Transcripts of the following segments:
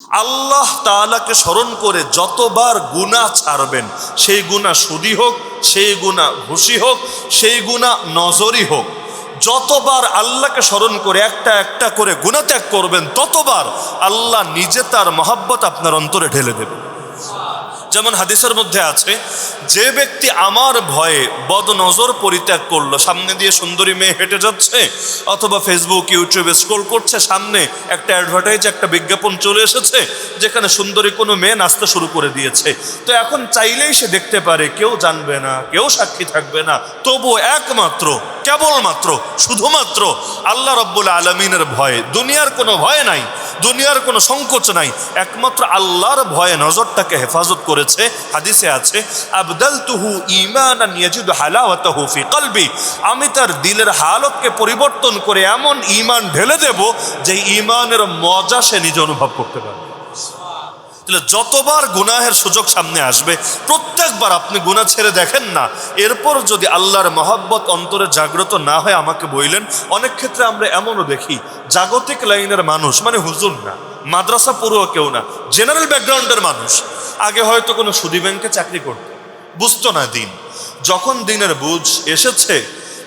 আল্লাহ তালাকে স্মরণ করে যতবার গুণা ছাড়বেন, সেই গুণা সুদি হোক, সেই গুণা ঘুষি হোক, সেই গুণা নজরই হোক, যতবার আল্লাহকে স্মরণ করে একটা একটা করে গুণা ত্যাগ করবেন, ততবার আল্লাহ নিজে তার মহাব্বত আপনার অন্তরে ঢেলে দেবেন। যেমন হাদিসের মধ্যে আছে, যে ব্যক্তি আমার ভয়ে বদনজর পরিত্যাগ করল, সামনে দিয়ে সুন্দরী মেয়ে হেঁটে যাচ্ছে, অথবা ফেসবুক ইউটিউবে স্ক্রোল করছে, সামনে একটা অ্যাডভার্টাইজ একটা বিজ্ঞাপন চলে এসেছে, যেখানে সুন্দরী কোনো মেয়ে নাচতে শুরু করে দিয়েছে। তো এখন চাইলেই সে দেখতে পারে, কেউ জানবে না, কেউ সাক্ষী থাকবে না তবু একমাত্র, কেবলমাত্র, শুধুমাত্র আল্লাহ রব্বুল আলমিনের ভয়ে, দুনিয়ার কোনো ভয় নাই। দুনিয়ার কোনো সংকোচ নাই। একমাত্র আল্লাহর ভয়ে নজরটাকে হেফাজত করেছে। হাদিসে আছে আবদাল তুহু ইমান আমি তার দিলের হালতকে পরিবর্তন করে এমন ইমান ঢেলে দেব যে ইমানের মজা সে নিজে অনুভব করতে পারবে তাহলে যতবার গুনাহের সুযোগ সামনে আসবে, প্রত্যেকবার আপনি গুনাহ ছেড়ে দেখেন না। এরপর যদি আল্লাহর মহাব্বত অন্তরে জাগ্রত না হয় আমাকে বইলেন, অনেক ক্ষেত্রে আমরা এমনও দেখি, জাগতিক লাইনের মানুষ মানে হুজুর না, মাদ্রাসা পুরো কেউ না, জেনারেল ব্যাকগ্রাউন্ডের মানুষ। আগে হয়তো কোনো সুদী ব্যাংকে চাকরি করত, বুঝতো না দিন। যখন দিনের বুঝ এসেছে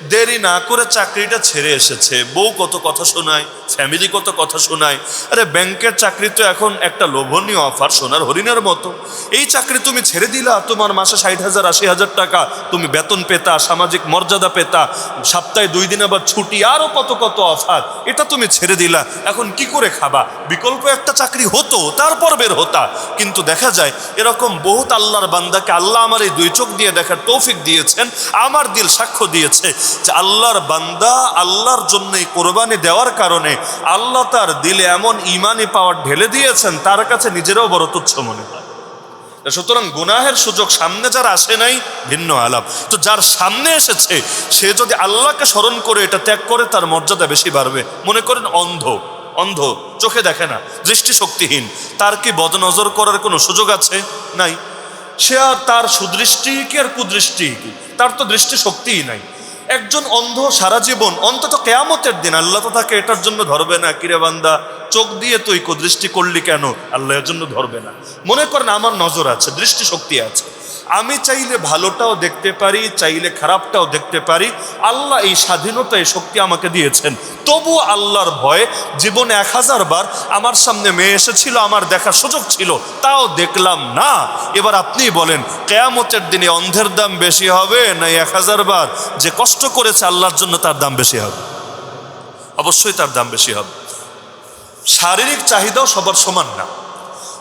দেরি না করে চাকরিটা ছেড়ে এসেছে। বউ কত কথা শোনায় ফ্যামিলি কত কথা শোনায়। আরে ব্যাংকের চাকরি তো এখন একটা লোভনীয় অফার সোনার হরিণের মতো। এই চাকরি তুমি ছেড়ে দিলা, তোমার মাসে ষাট হাজার, আশি হাজার টাকা। তুমি বেতন পেতা, সামাজিক মর্যাদা পেতা। সপ্তাহে দুই দিন আবার ছুটি আরও কত কত অফার এটা তুমি ছেড়ে দিলা। এখন কি করে খাবা? বিকল্প একটা চাকরি হতো, তারপর বের হতা। কিন্তু দেখা যায়, এরকম বহুত আল্লাহর বান্দাকে আল্লাহ আমার এই দুই চোখ দিয়ে দেখার তৌফিক দিয়েছেন, আমার দিল সাক্ষ্য দিয়েছে। যে আল্লাহর বান্দা আল্লাহর জন্য কোরবানি দেওয়ার কারণে আল্লাহ তার দিলে এমন ইমানি পাওয়ার ঢেলে দিয়েছেন, তার কাছে নিজেরাও বড় তুচ্ছ মনে হয়। সুতরাং গুনাহের সুযোগ সামনে যার আসে নাই, ভিন্ন আলাপ। তো যার সামনে এসেছে, সে যদি আল্লাহকে স্মরণ করে এটা ত্যাগ করে, তার মর্যাদা বেশি বাড়বে। মনে করেন অন্ধ অন্ধ, চোখে দেখে না দৃষ্টি শক্তিহীন তার কি বদনজর করার কোনো সুযোগ আছে? নাই। সে আর তার সুদৃষ্টি কি আর কুদৃষ্টি কি? তার তো দৃষ্টি শক্তিই নাই। একজন অন্ধ সারা জীবন, অন্তত কেয়ামতের দিন আল্লাহ তো তাকে এটার জন্য ধরবে না। কিরে বান্দা, চোখ দিয়ে তুই কুদৃষ্টি করলি কেন? আল্লাহ এর জন্য ধরবে না। মনে করেন আমার নজর আছে দৃষ্টি শক্তি আছে। আমি চাইলে ভালোটাও দেখতে পারি, চাইলে খারাপটাও দেখতে পারি। আল্লাহ এই স্বাধীনতা, এই শক্তি আমাকে দিয়েছেন। তবু আল্লাহর ভয়ে জীবনে এক হাজার বার আমার সামনে মেয়ে এসেছিল, আমার দেখার সুযোগ ছিল, তাও দেখলাম না। এবার আপনি বলেন, কেয়ামতের দিনে অন্ধের দাম বেশি হবে না এক হাজার বার? যে কষ্ট করেছে আল্লাহর জন্য তার দাম বেশি হবে। অবশ্যই তার দাম বেশি হবে। শারীরিক চাহিদাও সবার সমান না।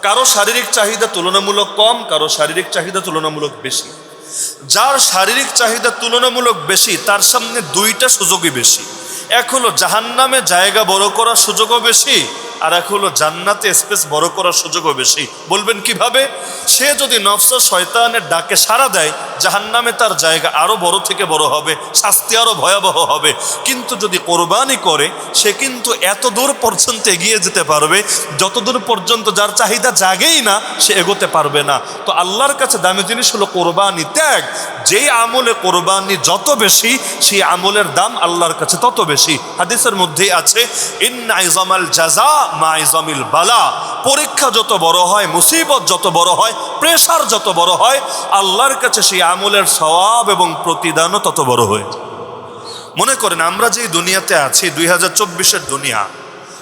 কারও শারীরিক চাহিদা তুলনামূলক কম, কারও শারীরিক চাহিদা তুলনামূলক বেশি। যার শারীরিক চাহিদা তুলনামূলক বেশি, তার সামনে দুইটা সুযোগই বেশি। এক হলো জাহান্নামে জায়গা বড় করার সুযোগও বেশি আর এক হলো জান্নাতে স্পেস বড় করার সুযোগও বেশি বলবেন কীভাবে? সে যদি নফসা শয়তানের ডাকে সাড়া দেয়, জাহান্নামে তার জায়গা আরও বড় থেকে বড় হবে, শাস্তি আরও ভয়াবহ হবে। কিন্তু যদি কোরবানি করে, সে কিন্তু এত দূর পর্যন্ত এগিয়ে যেতে পারবে, যত দূর পর্যন্ত যার চাহিদা জাগেই না, সে এগোতে পারবে না। তো আল্লাহর কাছে দামি জিনিস হলো কোরবানি ত্যাগ। যেই আমলে কোরবানি যত বেশি, সেই আমলের দাম আল্লাহর কাছে তত বেশি। হাদিসের মধ্যেই আছে, ইন্না ইজামাল জাজা মা ইজামিল বালা। পরীক্ষা যত বড় হয়, মুসিবত যত বড় হয়, প্রেশার যত বড় হয়, আল্লাহর কাছে সেই আমলের স্বভাব এবং প্রতিদানও তত বড় হয়। মনে করেন, আমরা যে দুনিয়াতে আছি, দুই হাজার দুনিয়া,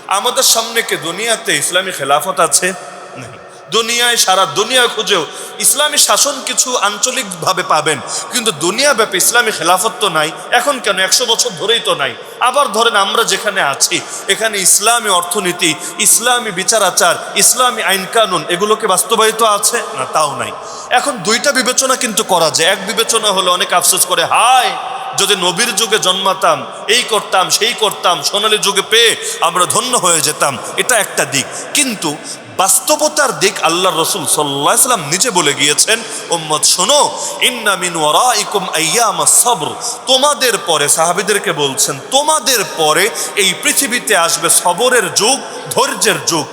আমাদের সামনে কি দুনিয়াতে ইসলামী খেলাফত আছে? দুনিয়ায়, সারা দুনিয়া খুঁজেও ইসলামী শাসন কিছু আঞ্চলিকভাবে পাবেন। কিন্তু দুনিয়া ব্যাপী ইসলামী খেলাফত তো নাই। এখন কেন? একশো বছর ধরেই তো নাই। আবার ধরেন আমরা যেখানে আছি, এখানে ইসলামী অর্থনীতি, ইসলামী বিচার আচার ইসলামী আইন কানুন এগুলোকে বাস্তবায়িত আছে? না, তাও নাই। এখন দুইটা বিবেচনা কিন্তু করা যায়। এক বিবেচনা হলে অনেক আফসোস করে, হায়, যদি নবীর যুগে জন্মাতাম, এই করতাম, সেই করতাম, সোনালী যুগে পেয়ে আমরা ধন্য হয়ে যেতাম। এটা একটা দিক। কিন্তু বাস্তবতার দিক আল্লাহ রসুল সাল্লাহ সাল্লাম নিজে বলে গিয়েছেন ওম্মদ শোনো, ইন্না মিন ওয়ারাইকুম আইয়াম সবর। তোমাদের পরে সাহাবিদেরকে বলছেন, তোমাদের পরে এই পৃথিবীতে আসবে সবরের যুগ, ধৈর্যের যুগ।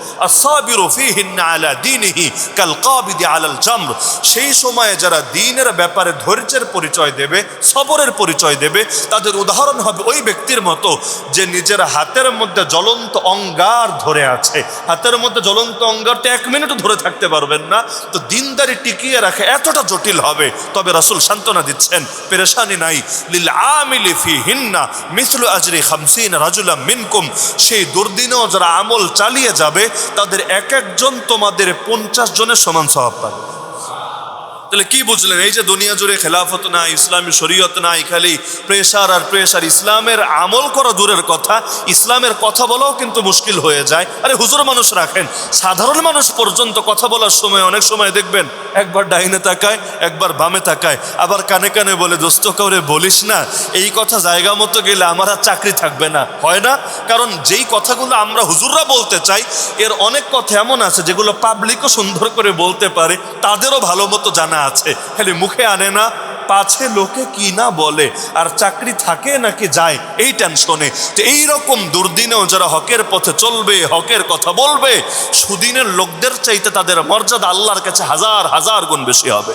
আলা দীনিহি কাল কাবিদি আলাল জামর। সেই সময়ে যারা দিনের ব্যাপারে ধৈর্যের পরিচয় দেবে, সবরের পরিচয় দেবে, তাদের উদাহরণ হবে ওই ব্যক্তির মতো যে নিজের হাতের মধ্যে জ্বলন্ত অঙ্গার ধরে আছে। হাতের মধ্যে জ্বলন্ত লঙ্গারটা এক মিনিটও ধরে থাকতে পারবেন না। তো দিনদারি টিকিয়ে রাখে এতটা জটিল হবে। তবে রাসুল সান্ত্বনা দিচ্ছেন, পেরেশানি নাই। লিল আমিলি ফি হিন্না মিসলু আজরি খামসিন রাজুলা মিনকুম। সেই দুর্দিনেও যারা আমল চালিয়ে যাবে, তাদের এক একজন তোমাদের পঞ্চাশ জনের সমান স্বভাব পাবে। তাহলে কি বুঝলেন? এই যে দুনিয়া জুড়ে খেলাফত নাই, ইসলামী শরীয়ত নাই, খালি প্রেশার আর প্রেশার ইসলামের আমল করা দূরের কথা, ইসলামের কথা বলাও কিন্তু মুশকিল হয়ে যায়। আরে হুজুর মানুষ রাখেন, সাধারণ মানুষ পর্যন্ত কথা বলার সময় অনেক সময় দেখবেন, একবার ডাইনে তাকায়, একবার বামে তাকায়, আবার কানে কানে বলে, দোস্ত, কাউরে বলিস না, এই কথা জায়গা মতো গেলে আমার আর চাকরি থাকবে না। হয় না? কারণ যেই কথাগুলো আমরা হুজুররা বলতে চাই, এর অনেক কথা এমন আছে যেগুলো পাবলিকও সুন্দর করে বলতে পারে, তাদেরও ভালো মতো জানা আছে। খালি মুখে আনে না, পাছে লোকে কি না বলে, আর চাকরি থাকে নাকি যায়, এই টেনশনে তো এইরকম দুর্দিনেও যারা হকের পথে চলবে, হকের কথা বলবে, সুদিনের লোকদের চাইতে তাদের মর্যাদা আল্লাহর কাছে হাজার হাজার গুণ বেশি হবে।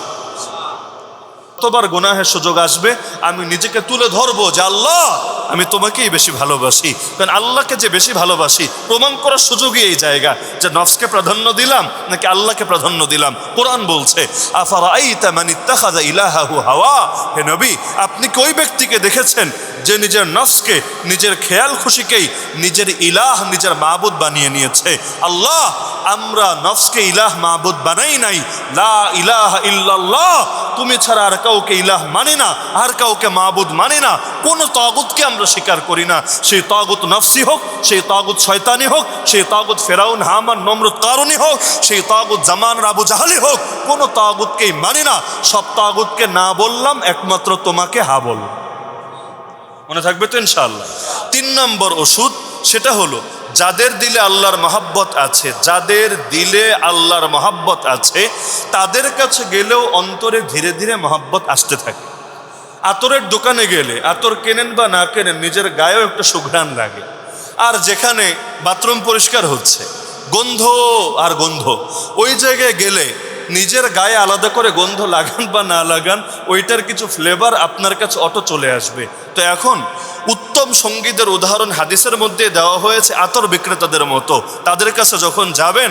কতবার গুনাহের সুযোগ আসবে, আমি নিজেকে তুলে ধরবো যে আল্লাহ আমি তোমাকেই বেশি ভালোবাসি, কারণ আল্লাহকে যে বেশি ভালোবাসি, প্রমাণ করার সুযোগই এই জায়গা যে নফসকে প্রাধান্য দিলাম নাকি আল্লাহকে প্রাধান্য দিলাম। কোরআন বলছে আফারা ইলাহাহু হাওয়া? হে নবী, আপনি কি ওই ব্যক্তিকে দেখেছেন যে নিজের নফসকে, নিজের খেয়াল খুশিকেই নিজের ইলাহ নিজের মাবুদ বানিয়ে নিয়েছে। আল্লাহ, আমরা নফসকে ইলাহ মাবুদ বানাই নাই। লা ইলাহ ইল্লাল্লাহ, তুমি ছাড়া আর কাউকে ইলাহ মানে না, আর কাউকে মাবুদ মানে না। কোনো তাগুতকে আমরা স্বীকার করি না। সেই তাগুত নফসি হোক, সেই তাগুত শয়তানি হোক, সেই তাগুত ফেরাউন, হামান, নমরুদ কারণই হোক, সেই তাগুত জামান রাবু জাহালি হোক, কোনো তাগুতকেই মানি না। সব তাগুতকে না বললাম, একমাত্র তোমাকে হা বললাম। মনে থাকবে তো ইনশাআল্লাহ। তিন নম্বর ওষুধ, সেটা হলো, যাদের দিলে আল্লাহর মহাব্বত আছে, যাদের দিলে আল্লাহর মহাব্বত আছে, তাদের কাছে গেলেও অন্তরে ধীরে ধীরে মহাব্বত আসতে থাকে। আতরের দোকানে গেলে, আতর কেনেন বা না কেনেন, নিজের গায়েও একটা সুঘ্রাণ লাগে। আর যেখানে বাথরুম পরিষ্কার হচ্ছে, গন্ধ আর গন্ধ, ওই জায়গায় গেলে নিজের গায়ে আলাদা করে গন্ধ লাগান বা না লাগান, ওইটার কিছু ফ্লেভার আপনার কাছে অটো চলে আসবে। তো এখন উত্তম সঙ্গীতের উদাহরণ হাদিসের মধ্যে দেওয়া হয়েছে আতর বিক্রেতাদের মতো। তাদের কাছে যখন যাবেন,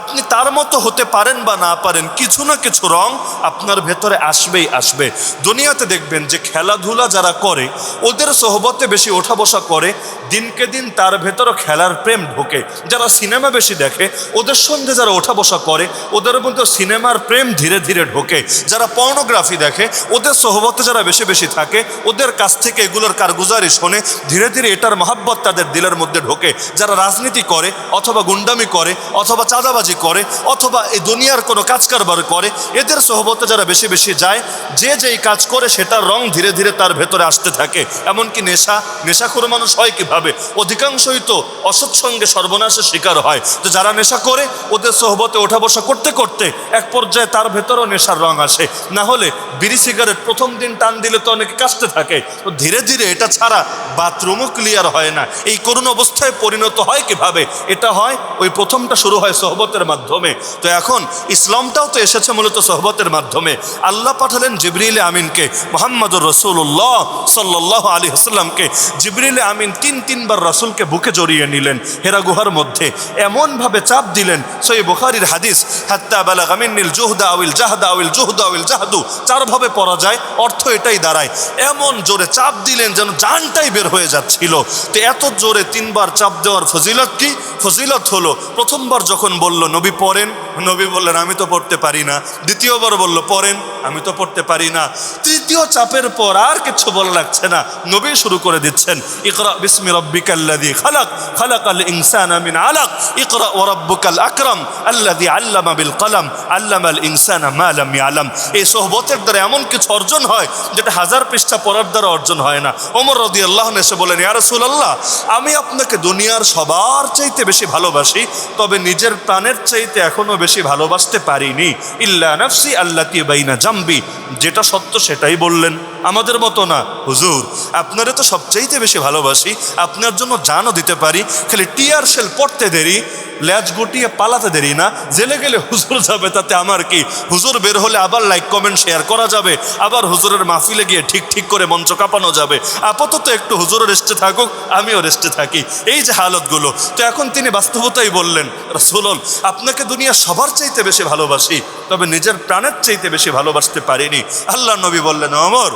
আপনি তার মতো হতে পারেন বা না পারেন, কিছু না কিছু রং আপনার ভেতরে আসবেই আসবে। দুনিয়াতে দেখবেন যে খেলাধুলা যারা করে, ওদের সহবতে বেশি ওঠা বসা করে, দিনকে দিন তার ভেতরও খেলার প্রেম ঢোকে। যারা সিনেমা বেশি দেখে, ওদের সঙ্গে যারা ওঠা বসা করে, ওদের মধ্যে সিনেমার প্রেম ধীরে ধীরে ঢোকে। যারা পর্নোগ্রাফি দেখে, ওদের সহবতে যারা বেশি বেশি থাকে, ওদের কাছ থেকে এগুলোর কারগুজারি শোনে ধীরে ধীরে এটার মহাব্বত তাদের দিলের মধ্যে ঢোকে। যারা রাজনীতি করে, অথবা গুন্ডামি করে, অথবা চাঁদাবাজি করে, অথবা এই দুনিয়ার কোনো কাজ কারবার করে, এদের সহবতে যারা বেশি বেশি যায়, যে যেই কাজ করে, সেটার রং ধীরে ধীরে তার ভেতরে আসতে থাকে। এমনকি নেশা, নেশাখোর মানুষ হয় কীভাবে? অধিকাংশই তো অসৎসঙ্গে সর্বনাশের শিকার হয়। তো যারা নেশা করে, ওদের সহবতে ওঠা বসা করতে করতে এক পর্যায়ে তার ভেতরেও নেশার রং আসে। না হলে বিড়ি সিগারেট প্রথম দিন টান দিলে তো অনেকে কাশতে থাকে। তো ধীরে ধীরে এটা ছাড়া বাথরুমও ক্লিয়ার হয় না। এই করুণ অবস্থায় পরিণত হয় কীভাবে? এটা হয় ওই প্রথমটা শুরু হয় সহবতের মাধ্যমে। তো এখন ইসলামটাও তো এসেছে মূলত সহবতের মাধ্যমে। আল্লাহ পাঠালেন জিবরিল আমিনকে, মোহাম্মদুর রসুল্লাহ সাল্লাহ আলী হাসাল্লামকে জিবরিল আমিন তিন তিনবার রসুলকে বুকে জড়িয়ে নিলেন হেরা গুহার মধ্যে। এমনভাবে চাপ দিলেন সই বুখারির হাদিস, হাত্তা বালা গামিনীল জুহদা আউল জাহদা আউল জুহদা আউল জাহাদু। চারভাবে পড়া যায়, অর্থ এটাই দাঁড়ায়। এমন জোরে চাপ দিলেন যেন জানটাই বের হয়ে যাচ্ছিল। তো এত জোরে তিনবার চাপ দেওয়ার ফজিলত কি? ফজিলত হলো, প্রথমবার যখন বলল, নবী পড়েন? নবী বললেন, আমি তো পড়তে পারি না। দ্বিতীয়বার বলল, পড়েন? আমি তো পড়তে পারি না। তৃতীয় চাপের পর আর কিছু বলা লাগছে না। নবী শুরু করে দিচ্ছেন, ইকরা বিসমি রব্বিকাল্লাযী খালাক, খালাকাল ইনসানা মিন আলাক, ইকরা ওয়া রাব্বুকাল আকরাম আল্লাযী আল্লামা বিল কলম আল্লামাল ইনসানা মা লাম ইয়ালাম। এই সোহবতের দ্বারা এমন কিছু অর্জন হয় যেটা হাজার পৃষ্ঠা পড়ার দ্বারা অর্জন হয় না। ওমর রাদিয়াল্লাহু আনহু এসে বলেন, ইয়া রাসূলুল্লাহ, আমি আপনাকে দুনিয়ার সবার চাইতে বেশি ভালোবাসি, তবে নিজের প্রাণের চাইতে এখনও বেশি ভালোবাসতে পারিনি। ইল্লা নাফসি আল্লাহ কি বাইনা জাম্বি। যেটা সত্য সেটাই বললেন। আমাদের মতো না। হুজুর, আপনারে তো সবচাইতে বেশি ভালোবাসি। আপনার জন্য জানও দিতে পারি। খালি টিয়ার সেল পড়তে দেরি, ল্যাজ গুটিয়ে পালাতে দেরি না। জেলে গেলে হুজুর যাবে তাতে আমার কি হুজুর বের হলে আবার লাইক কমেন্ট শেয়ার করা যাবে? আবার হুজুরের মাহফিলে গিয়ে ঠিক ঠিক করে মঞ্চ কাঁপানো যাবে? আপাতত একটু হুজুরও রেস্টে থাকুক, আমিও রেস্টে থাকি। এই যে হালতগুলো, তো এখন তিনি বাস্তবতাই বললেন, রসুলল, আপনাকে দুনিয়া সবার চাইতে বেশি ভালোবাসি, তবে নিজের প্রাণের চাইতে বেশি ভালোবাসতে পারিনি। আল্লাহ নবী বললেন, অমর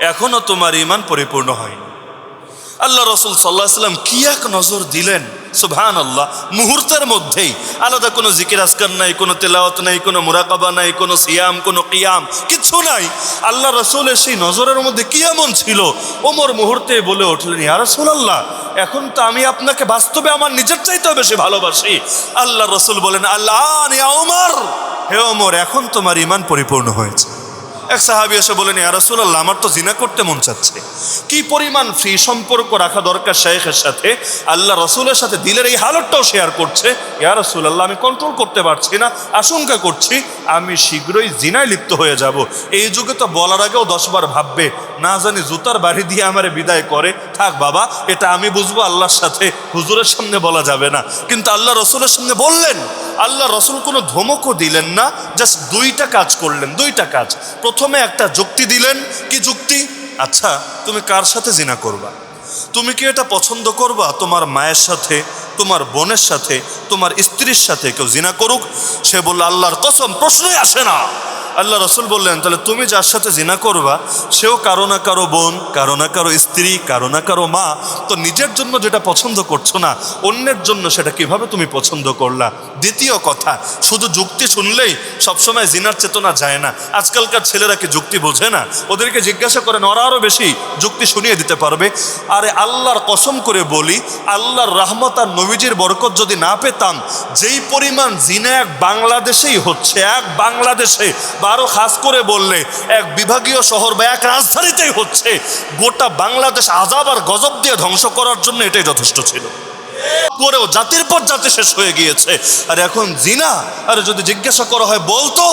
এখনও তোমার ইমান পরিপূর্ণ হয়নি। আল্লাহ রসুল সাল্লাহ সাল্লাম কি এক নজর দিলেন? সুবহান আল্লাহ মুহূর্তের মধ্যেই আলাদা কোনো জিকির আসকার নাই, কোনো তেলাওয়াত নাই, কোনো মুরাকাবা নাই, কোনো সিয়াম, কোনো কিয়াম, কিছু নাই। আল্লাহ রসুলের সেই নজরের মধ্যে কি এমন ছিল? ওমর মুহূর্তে বলে উঠলেন, ইয়া রসুল আল্লাহ এখন তো আমি আপনাকে বাস্তবে আমার নিজের চাইতেও বেশি ভালোবাসি। আল্লাহ রসুল বলেন, আল্লাহ হে ওমর, এখন তোমার ইমান পরিপূর্ণ হয়েছে। এক সাহাবি এসে বলেন, ইয়া রাসূলুল্লাহ, আমার তো জিনা করতে মন চাচ্ছে। কি পরিমাণ ফ্রি সম্পর্ক রাখা দরকার শেখের সাথে? আল্লাহ রসুলের সাথে দিলের এই হালতটাও শেয়ার করছে। ইয়া রাসূলুল্লাহ, আমি কন্ট্রোল করতে পারছি না, আশঙ্কা করছি, আমি শীঘ্রই জিনায় লিপ্ত হয়ে যাব। এই যুগে তো বলার আগেও দশবার ভাববে, না জানি জুতার বাড়ি দিয়ে আমারে বিদায় করে। থাক বাবা, এটা আমি বুঝব, আল্লাহর সাথে হুজুরের সামনে বলা যাবে না। কিন্তু আল্লাহ রসুলের সামনে বললেন, আল্লাহ রসুল কোনো ধমকও দিলেন না জাস্ট দুইটা কাজ করলেন, দুইটা কাজ। প্রথমে একটা যুক্তি দিলেন, কি যুক্তি? আচ্ছা তুমি কার সাথে জিনা করবা? তুমি কি এটা পছন্দ করবা? তোমার মায়ের সাথে, তোমার বোনের সাথে, তোমার স্ত্রীর সাথে কেউ জিনা করুক? সে বলল, আল্লাহর কসম, প্রশ্নই আসে না। আল্লাহ রসুল বললেন, তাহলে তুমি যার সাথে জিনা করবা, সেও কারও না কারও বোন, কারও না কারও স্ত্রী, কারও না কারও মা। তো নিজের জন্য যেটা পছন্দ করছ না, অন্যের জন্য সেটা কীভাবে তুমি পছন্দ করলা? দ্বিতীয় কথা, শুধু যুক্তি শুনলেই সবসময় জিনার চেতনা যায় না। আজকালকার ছেলেরা কি যুক্তি বোঝে না? ওদেরকে জিজ্ঞাসা করেন, ওরা আরও বেশি যুক্তি শুনিয়ে দিতে পারবে? আরে আল্লাহর কসম করে বলি, আল্লাহর রহমত আর নবীজির বরকত যদি না পেতাম, যেই পরিমাণ জিনা এক বাংলাদেশেই হচ্ছে, এক বাংলাদেশে বা আরও খাস করে বললে, এক বিভাগীয় শহর বা এক রাজধানীতেই হচ্ছে। গোটা বাংলাদেশ আজাব আর গজব দিয়ে ধ্বংস করার জন্য এটাই যথেষ্ট ছিল। করেও জাতির পর জাতি শেষ হয়ে গিয়েছে। আর এখন জিনা, আর যদি জিজ্ঞাসা করা হয় বলতো,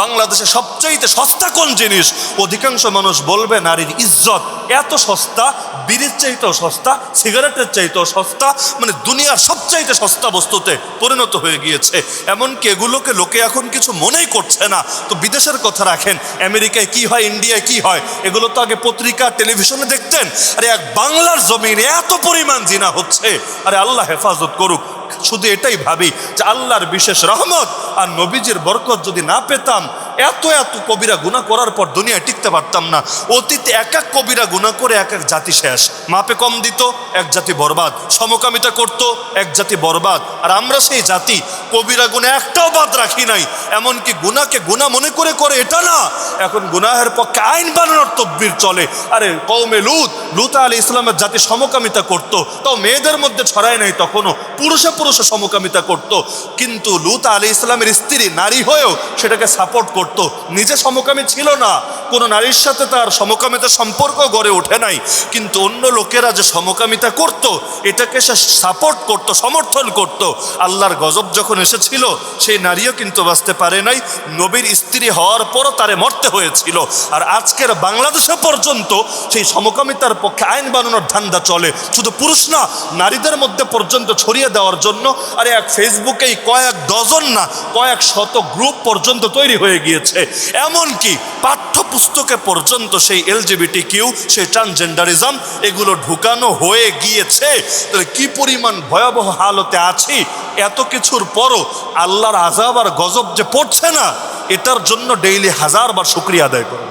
বাংলাদেশে সবচাইতে সস্তা কোন জিনিস? অধিকাংশ মানুষ বলবে নারীর ইজ্জত। এত সস্তা, বিড়ির চাইতেও সস্তা, সিগারেটের চাইতেও সস্তা মানে দুনিয়ার সবচাইতে সস্তা বস্তুতে পরিণত হয়ে গিয়েছে। এমনকি এগুলোকে লোকে এখন কিছু মনেই করছে না। তো বিদেশের কথা রাখেন, আমেরিকায় কি হয়, ইন্ডিয়ায় কি হয়, এগুলো তো আগে পত্রিকা, টেলিভিশনে দেখতেন। আরে এক বাংলার জমিনে এত পরিমাণ জিনা হচ্ছে। আরে আল্লাহ হেফাজত করুক। শুধু এটাই ভাবি যে আল্লাহর বিশেষ রহমত আর নবীজির বরকত যদি না পেতাম, এত এত কবিরা গুণা করার পর দুনিয়ায় টিকতে পারতাম না। অতীতে এক এক কবিরা গুণা করে এক এক জাতি শেষ। মাপে কম দিত, এক জাতি বরবাদ। সমকামিতা করত, এক জাতি বরবাদ। আর আমরা সেই জাতি, কবিরা গুণা একটাও বাদ রাখি নাই। এমনকি গুনাকে গুণা মনে করে করে এটা না, এখন গুনাহের পক্ষে আইন বানানোর তকবির চলে। আরে কৌমে লুত লুত আলী ইসলামের জাতি সমকামিতা করত। তাও মেয়েদের মধ্যে ছড়ায় নাই তখনও। পুরুষে পুরুষে সমকামিতা করত। কিন্তু লুত আলী ইসলামের স্ত্রী নারী হয়েও সেটাকে সাপোর্ট করত। নিজে সমকামী ছিল না। কোনো নারীর সাথে তার সমকামিতা সম্পর্ক গড়ে ওঠে নাই। কিন্তু অন্য লোকেরা যে সমকামিতা করত, এটাকে সে সাপোর্ট করত, সমর্থন করত। আল্লাহর গজব যখন এসেছিল, সেই নারীও কিন্তু বাঁচতে পারে নাই। নবীর স্ত্রী হওয়ার পরও তারে মরতে হয়েছিল। আর আজকের বাংলাদেশে পর্যন্ত সেই সমকামিতার পক্ষে আইন বানানোর ধান্দা চলে। শুধু পুরুষ না, নারীদের মধ্যে পর্যন্ত ছড়িয়ে দেওয়ার জন্য। আরে এক ফেসবুকেই কয়েক ডজন না, কয়েক শত গ্রুপ পর্যন্ত তৈরি হয়ে গিয়েছে। এমনকি পাঠ্যপুস্তকে পর্যন্ত সেই এলজিবিটি কিউ সেই ট্রান্সজেন্ডারিজম এগুলো ঢুকানো হয়ে গিয়েছে। তাহলে কি পরিমাণ ভয়াবহ হালতে আছি? এত কিছুর পরও আল্লাহর আজাব আর গজব যে পড়ছে না, এটার জন্য ডেইলি হাজারবার শুক্রিয়া আদায় করো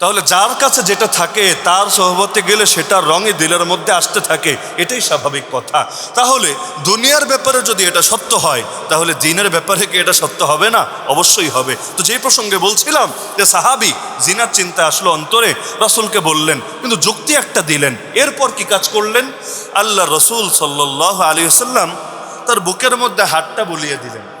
তাহলে যার কাছে যেটা থাকে, তার সহবতে গেলে সেটার রঙই দিলের মধ্যে আসতে থাকে, এটাই স্বাভাবিক কথা। তাহলে দুনিয়ার ব্যাপারে যদি এটা সত্য হয়, তাহলে দিনের ব্যাপারে কি এটা সত্য হবে না? অবশ্যই হবে। তো যেই প্রসঙ্গে বলছিলাম যে সাহাবি জিনার চিন্তা আসলো অন্তরে, রসুলকে বললেন, কিন্তু যুক্তি একটা দিলেন, এরপর কি কাজ করলেন? আল্লাহ রসুল সাল্লাহ আলী সাল্লাম তার বুকের মধ্যে হাতটা বলিয়ে দিলেন।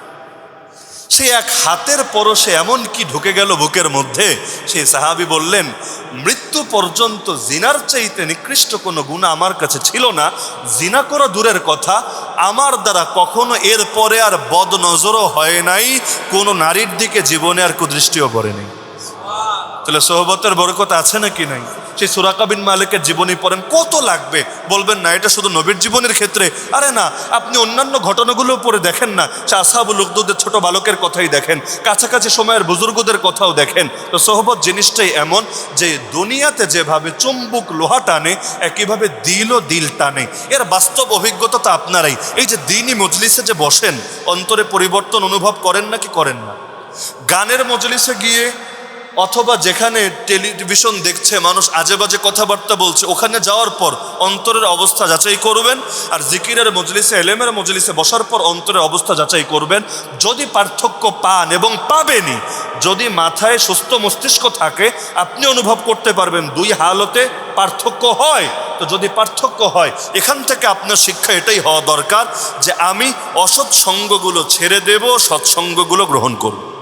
সে এক হাতের পরশে এমন কি ঢুকে গেল বুকের মধ্যে? সে সাহাবি বললেন, মৃত্যু পর্যন্ত জিনার চাইতে নিকৃষ্ট কোনো গুণা আমার কাছে ছিল না। জিনা করা দূরের কথা। আমার দ্বারা কখনো এর পরে আর বদ নজরও হয় নাই। কোনো নারীর দিকে জীবনে আর কুদৃষ্টিও পড়েনি তাহলে সোহবতের বরকত আছে নাকি নাই? সেই সুরাকা বিন মালিকের জীবনী পড়েন, কত লাগবে? বলবেন না, এটা শুধু নবীর জীবনের ক্ষেত্রে। আরে না, আপনি অন্যান্য ঘটনাগুলো পড়ে দেখেন না। সে আসাবুল উকদুদের ছোট বালকের কথাই দেখেন, কাছাকাছি সময়ের বুজুর্গদের কথাও দেখেন। তো সোহবত জিনিসটাই এমন যে দুনিয়াতে যেভাবে চুম্বুক লোহা টানে, একইভাবে দিলও দিল টানে। এর বাস্তব অভিজ্ঞতা তো আপনারাই। এই যে দিনই মজলিসে যে বসেন, অন্তরে পরিবর্তন অনুভব করেন নাকি করেন না? গানের মজলিসে গিয়ে অথবা যেখানে টেলিভিশন দেখছে, মানুষ আজে বাজে কথাবার্তা বলছে, ওখানে যাওয়ার পর অন্তরের অবস্থা যাচাই করবেন আর জিকিরের মজলিসে, এলেমের মজলিসে বসার পর অন্তরের অবস্থা যাচাই করবেন। যদি পার্থক্য পান এবং পাবেনই, যদি মাথায় সুস্থ মস্তিষ্ক থাকে, আপনি অনুভব করতে পারবেন দুই হালতে পার্থক্য হয়। তো যদি পার্থক্য হয়, এখান থেকে আপনার শিক্ষা এটাই হওয়া দরকার যে আমি অসৎ সঙ্গগুলো ছেড়ে দেব, সৎসঙ্গগুলো গ্রহণ করব।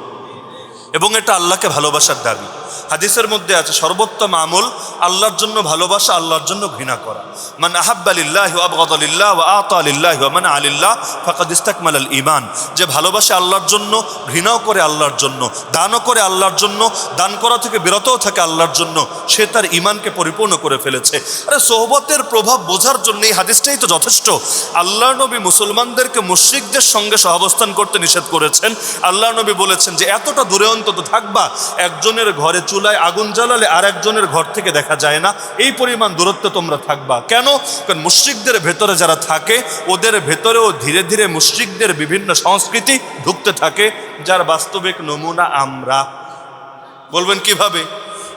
এবং এটা আল্লাহকে ভালোবাসার দাবি। হাদিসের মধ্যে আছে, সর্বোত্তম আমল আল্লাহর জন্য ভালোবাসা, আল্লাহর জন্য ঘৃণা করা। মান আহাব্বালিল্লাহ আবগাদালিল্লাহ ওয়া আতালিল্লাহ ওয়া মান আলিল্লাহ ফাকাদ ইস্তাকমাল আল ঈমান যে ভালোবাসে আল্লাহর জন্য, ঘৃণাও করে আল্লাহর জন্য, দানও করে আল্লাহর জন্য, দান করা থেকে বিরতও থাকে আল্লাহর জন্য, সে তার ইমানকে পরিপূর্ণ করে ফেলেছে। আরে, সোহবতের প্রভাব বোঝার জন্য এই হাদিসটাই তো যথেষ্ট। আল্লাহ নবী মুসলমানদেরকে মুশ্রিকদের সঙ্গে সহাবস্থান করতে নিষেধ করেছেন। আল্লাহ নবী বলেছেন যে, এতটা দূরে অন্তত থাকবা, একজনের ঘরে চুলায় আগুন জ্বালালে আর একজনের ঘর থেকে দেখা যায় না। এই পরিমাণ দূরত্বে তোমরা থাকবা। কেন? কারণ মুশ্রিকদের ভেতরে যারা থাকে, ওদের ভেতরেও ধীরে ধীরে মুশ্রিকদের বিভিন্ন সংস্কৃতি ঢুকতে থাকে, যার বাস্তবিক নমুনা আমরা। বলবেন কীভাবে?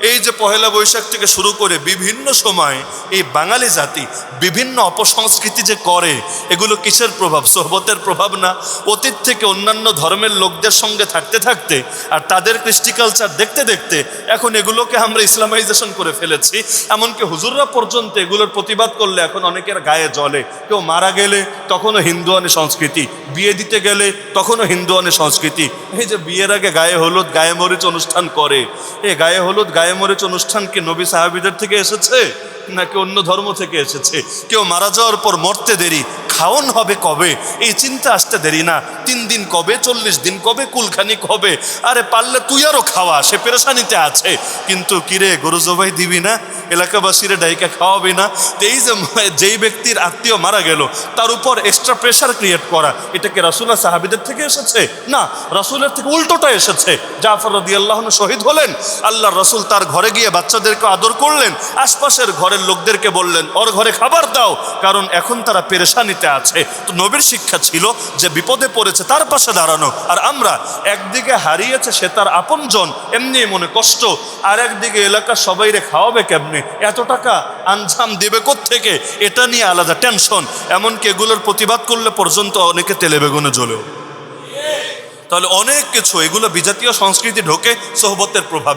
এই যে পহেলা বৈশাখ থেকে শুরু করে বিভিন্ন সময় এই বাঙালি জাতি বিভিন্ন অপসংস্কৃতি যে করে, এগুলো কিসের প্রভাব? সোহবতের প্রভাব না? অতীত থেকে অন্যান্য ধর্মের লোকদের সঙ্গে থাকতে থাকতে আর তাদের কৃষ্টি কালচার দেখতে দেখতে এখন এগুলোকে আমরা ইসলামাইজেশন করে ফেলেছি। এমনকি হুজুররা পর্যন্ত এগুলোর প্রতিবাদ করলে এখন অনেকের গায়ে জলে কেউ মারা গেলে তখনও হিন্দুয়ানি সংস্কৃতি। বিয়ে দিতে গেলে তখনও হিন্দুয়ানি সংস্কৃতি। এই যে বিয়ের আগে গায়ে হলুদ, গায়ে মরিচ অনুষ্ঠান করে। এই গায়ে হলুদ, গায়ে মরিচ অনুষ্ঠান কি নবী সাহাবিদের থেকে এসেছে? নাকি অন্য ধর্ম থেকে এসেছে? কেউ মারা যাওয়ার পর মরতে দেরি, খাওন হবে কবে? এই চিন্তা আসতে দেরি না। তিন দিন কবে, চল্লিশ দিন কবে, কুলখানিক হবে? আরে পারলে তুই আরও খাওয়া, সে পেরেশানিতে আছে। কিন্তু কিরে, গরু জবাই দিবি না? এলাকাবাসীরে ডাইকা খাওয়াবি না? এই যে যেই ব্যক্তির আত্মীয় মারা গেল, তার উপর এক্সট্রা প্রেশার ক্রিয়েট করা, এটা কি রাসুল্লাহ সাহাবিদের থেকে এসেছে? না, রাসুলের থেকে উল্টোটা এসেছে। জাফর রদি আল্লাহ শহীদ হলেন আল্লাহ রসুল তার ঘরে গিয়ে বাচ্চাদেরকে আদর করলেন, আশপাশের ঘরের লোকদেরকে বললেন, ওর ঘরে খাবার দাও। কারণ এখন তারা পেরেশানিতে আছে। তো নবীর শিক্ষা ছিল যে বিপদে পড়েছে তার পাশে দাঁড়ানো। আর আমরা একদিকে হারিয়েছে সে তার আপনজন, এমনি মনে কষ্ট। আর একদিকে এলাকার সবাইরে খাওয়াবে কেমনে? এত টাকা আঞ্জাম দেবে থেকে এটা নিয়ে আলাদা টেনশন। এমনকি এগুলোর প্রতিবাদ করলে পর্যন্ত অনেকে তেলে বেগুনে জ্বলেও। তাহলে অনেক কিছু, এগুলো বিজাতীয় সংস্কৃতি ঢোকে সোহবতের প্রভাবে।